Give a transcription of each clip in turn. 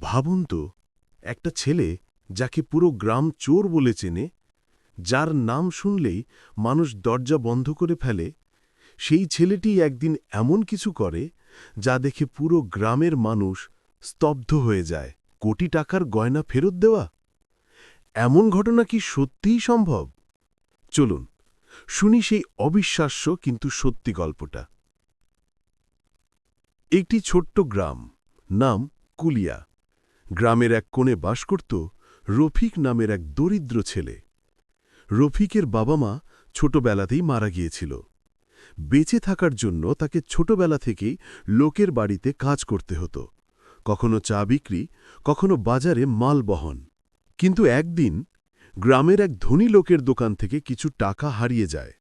ভাবুন তো, একটা ছেলে যাকে পুরো গ্রাম চোর বলে চেনে, যার নাম শুনলেই মানুষ দরজা বন্ধ করে ফেলে, সেই ছেলেটি একদিন এমন কিছু করে যা দেখে পুরো গ্রামের মানুষ স্তব্ধ হয়ে যায়। কোটি টাকার গয়না ফেরত দেওয়া? এমন ঘটনা কি সত্যিই সম্ভব? চলুন, শুনি সেই অবিশ্বাস্য কিন্তু সত্যি গল্পটা। একটি ছোট্ট গ্রাম, নাম কুলিয়া। গ্রামের এক কোণে বাস করত রফিক নামের এক দরিদ্র ছেলে। রফিকের বাবা মা ছোটবেলাতেই মারা গিয়েছিল। বেঁচে থাকার জন্য তাকে ছোটবেলা থেকেই লোকের বাড়িতে কাজ করতে হতো। কখনো চা বিক্রি, কখনো বাজারে মাল বহন। কিন্তু একদিন গ্রামের এক ধনী লোকের দোকান থেকে কিছু টাকা হারিয়ে যায়।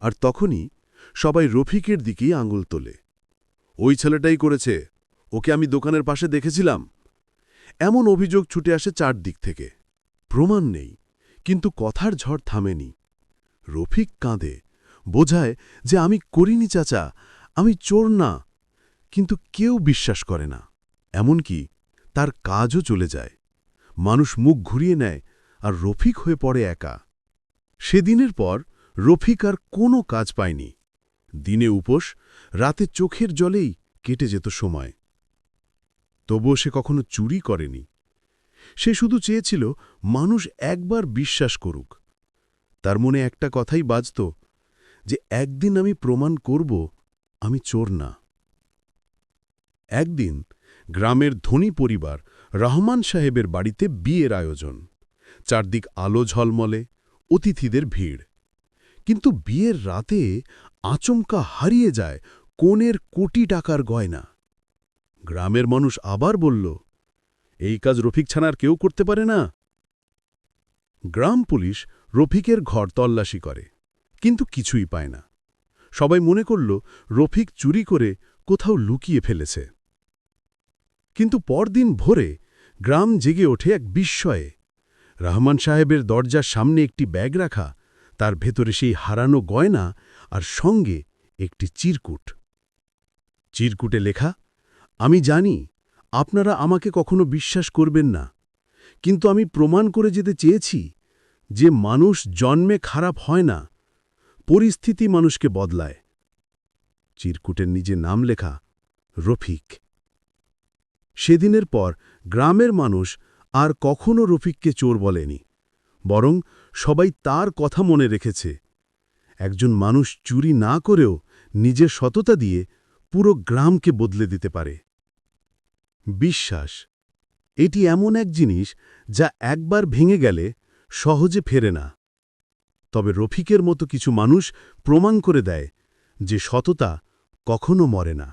আর তখনই সবাই রফিকের দিকেই আঙুল তোলে। ওই ছেলেটাই করেছে। ওকে আমি দোকানের পাশে দেখেছিলাম। এমন অভিযোগ ছুটে আসে চারদিক থেকে। প্রমাণ নেই, কিন্তু কথার ঝড় থামেনি। রফিক কাঁদে, বোঝায় যে আমি করিনি চাচা, আমি চোর না, কিন্তু কেউ বিশ্বাস করে না। এমনকি তার কাজও চলে যায়। মানুষ মুখ ঘুরিয়ে নেয় আর রফিক হয়ে পড়ে একা। সেদিনের পর রফিক আর কোনো কাজ পায়নি। দিনে উপোস, রাতে চোখের জলেই কেটে যেত সময়। তবুও সে কখনো চুরি করেনি। সে শুধু চেয়েছিল মানুষ একবার বিশ্বাস করুক। তার মনে একটা কথাই বাজত যে, একদিন আমি প্রমাণ করব, আমি চোর না। একদিন গ্রামের ধনী পরিবার রহমান সাহেবের বাড়িতে বিয়ের আয়োজন। চারদিক আলো ঝলমলে, অতিথিদের ভিড়। কিন্তু বিয়ের রাতে আচমকা হারিয়ে যায় কোণের কোটি টাকার গয়না। গ্রামের মানুষ আবার বলল, এই কাজ রফিক ছানার কেউ করতে পারে না? গ্রাম পুলিশ রফিকের ঘর তল্লাশি করে, কিন্তু কিছুই পায় না। সবাই মনে করল, রফিক চুরি করে কোথাও লুকিয়ে ফেলেছে। কিন্তু পরদিন ভোরে গ্রাম জেগে ওঠে এক বিস্ময়ে। রহমান সাহেবের দরজার সামনে একটি ব্যাগ রাখা, তার ভেতরে সেই হারানো গয়না আর সঙ্গে একটি চিরকুট। চিরকুটে লেখা আমি জানি, আপনারা আমাকে কখনো বিশ্বাস করবেন না। কিন্তু আমি প্রমাণ করে যেতে চেয়েছি যে মানুষ জন্মে খারাপ হয় না, পরিস্থিতি মানুষকে বদলায়। চিরকুটের নিজে নাম লেখা রফিক। সেদিনের পর গ্রামের মানুষ আর কখনো রফিককে চোর বলেনি, বরং সবাই তার কথা মনে রেখেছে। একজন মানুষ চুরি না করেও নিজের সততা দিয়ে পুরো গ্রামকে বদলে দিতে পারে। বিশ্বাস। এটি এমন এক জিনিস যা একবার ভেঙে গেলে সহজে ফেরে না। তবে রফিকের মতো কিছু মানুষ প্রমাণ করে দেয় যে সততা কখনো মরে না।